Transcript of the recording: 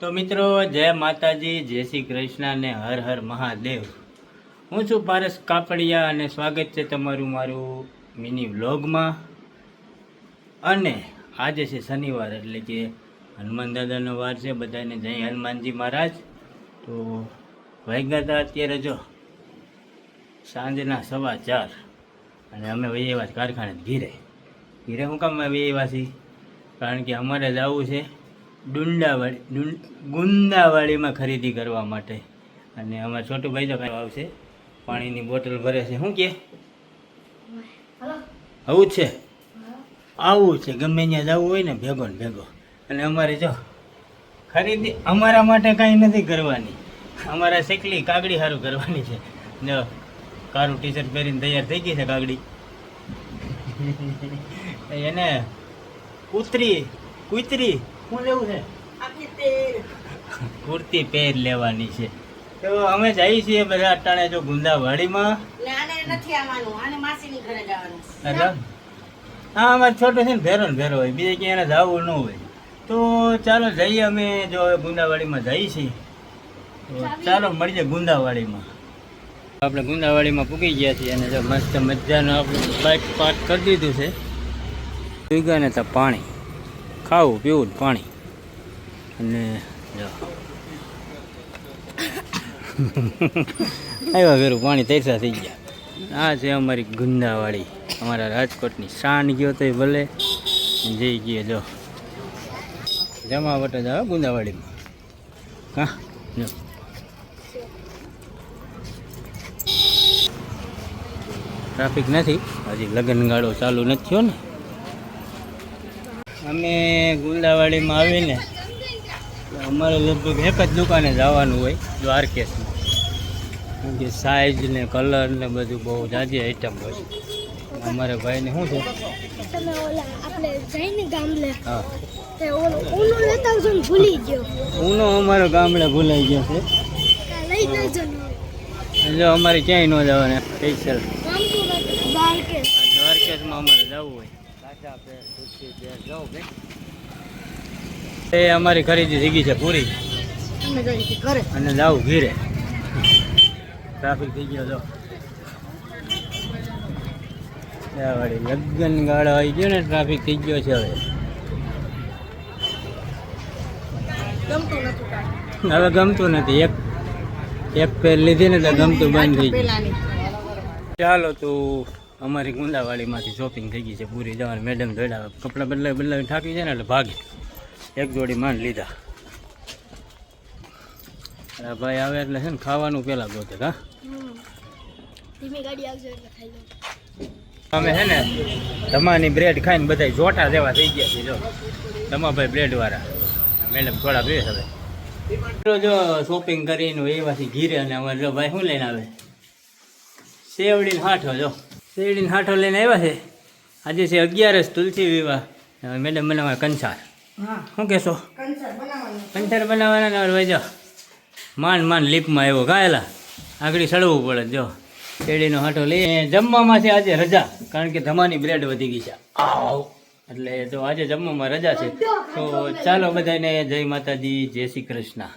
તો મિત્રો, જય માતાજી, જય શ્રી કૃષ્ણ અને હર હર મહાદેવ. હું છું પારસ કાપડિયા અને સ્વાગત છે તમારું મારું મિની વ્લોગમાં. અને આજે છે શનિવાર, એટલે કે હનુમાન દાદાનો વાર છે, બધાને જય હનુમાનજી મહારાજ. તો વાગ્યા અત્યારે જો સાંજના સવા ચાર, અને અમે એવા કારખાને ઘીરે. ઘીરે હું કામ વહી એવા કારણ કે અમારે જ આવવું છે. ડુંડાવાડી ગુંદાવાડીમાં ખરીદી કરવા માટે. અને અમારા છોટું ભાઈ તો કાંઈ આવશે. પાણીની બોટલ ભરે છે. શું કે? આવું જ છે? આવું છે. ગમે ત્યાં જવું હોય ને ભેગો ને ભેગો. અને અમારે જો ખરીદી અમારા માટે કાંઈ નથી કરવાની. અમારા શેકલી કાગડી સારું કરવાની છે. જો કારું ટી શર્ટ પહેરીને તૈયાર થઈ ગઈ છે કાગડી એને કૂતરી કૂતરી. શું લેવું છે? કુર્તી પહેર લેવાની છે. તો અમે જઈએ છીએ બધા અટાણે જો ગુંદાવાડીમાં. આને નથી આવવાનું આને માસીની ઘરે જવાનું. હા અમારે છોટો છે ને ભેરો ને ભેરો હોય. બીજે ક્યાંય એને જવું ન હોય. તો ચાલો જઈએ અમે જો હવે ગુંદાવાડીમાં જઈએ છીએ. તો ચાલો મળીએ ગુંદાવાડીમાં. આપણે ગુંદાવાડીમાં પૂકી ગયા છીએ અને જો મસ્ત મજાનું આપણે બાઇક પાર્ક કરી દીધું છે. પી ને તો પાણી. ખાવું પીવું ને પાણી. અને આવ્યા વેરું પાણી તૈસા થઈ ગયા. આ છે અમારી ગુંદાવાડી અમારા રાજકોટની શાન ગયો તો ભલે. જઈ ગયો જો. જમા જ જાવ ગુંદાવાડીમાં હા જો. ટ્રાફિક નથી. હજી લગ્ન ગાળો ચાલુ નથી થયો ને. અમે ગુંડાવાડીમાં આવીને અમારે લગભગ એક જ દુકાને જવાનું હોય દ્વારકેશમાં. કેમ કે સાઈઝ ને કલર ને બધું બહુ જાજી આઈટમ હોય અમારે ભાઈને શું છે? તમે ઓલા આપણે જઈને ગામલે હા. તે ઓલો ઊનો લેતા આવજો ને ભૂલી ગયો. ઊનો અમારો ગામડે ભૂલાઈ ગયો છે. લઈ લેજો એટલે અમારે ક્યાંય ન જવાના સ્પેશિયલ દ્વારકેશમાં અમારે જવું હોય. એ અમારી ખરીદી થઈ ગઈ છે પૂરી. અને જાવું ઘીરે. ટ્રાફિક થઈ ગયો જો વળી લગ્ન ગાળો આવી ગયો ને ટ્રાફિક થઈ ગયો છે હવે. હવે ગમતું નથી. એક એક પેર લીધી ને તો ગમતું બંધ થઈ ગયું. ચાલો તો અમારી ગુંદાવાડીમાંથી શોપિંગ થઈ ગઈ છે, પૂરી જવાની. મેડમ જોડ્યા કપડાં બદલાવી બદલાવી થાકી છે ને એટલે ભાગી. એક જોડી માંડ લીધા. અરે ભાઈ આવે એટલે છે ને ખાવાનું પેલા ગોતે હા? અમે છે ને ધમાની બ્રેડ ખાઈને બધા જોટા જેવા થઈ ગયા છે, જો. ધમાભાઈ બ્રેડ વાળા. મેડમ થોડા બે હવે. જો શોપિંગ કરીને એવાથી ઘીરે અને અમારે જો ભાઈ શું લઈને આવે? સેવડીને હાઠો, જો. શેવડીને હાઠો લઈને આવ્યા છે. આજે છે અગિયારસ તુલસી વિવાહ. મેડમ બનાવવા કંસાર. હા. શું કહેશો? કંસર કંસાર બનાવવાના ને ભાઈ જો માંડ માંડ લીપમાં આવ્યો ગાયેલા. આગળ સડવું પડે જો. શેરડીનો હાંઠો લઈ જમવામાં છે આજે રજા કારણ કે ધમાની બ્રેડ વધી ગઈ છે. આવ. એટલે તો આજે જમવામાં રજા છે તો ચાલો બધાને જય માતાજી જય શ્રી કૃષ્ણ.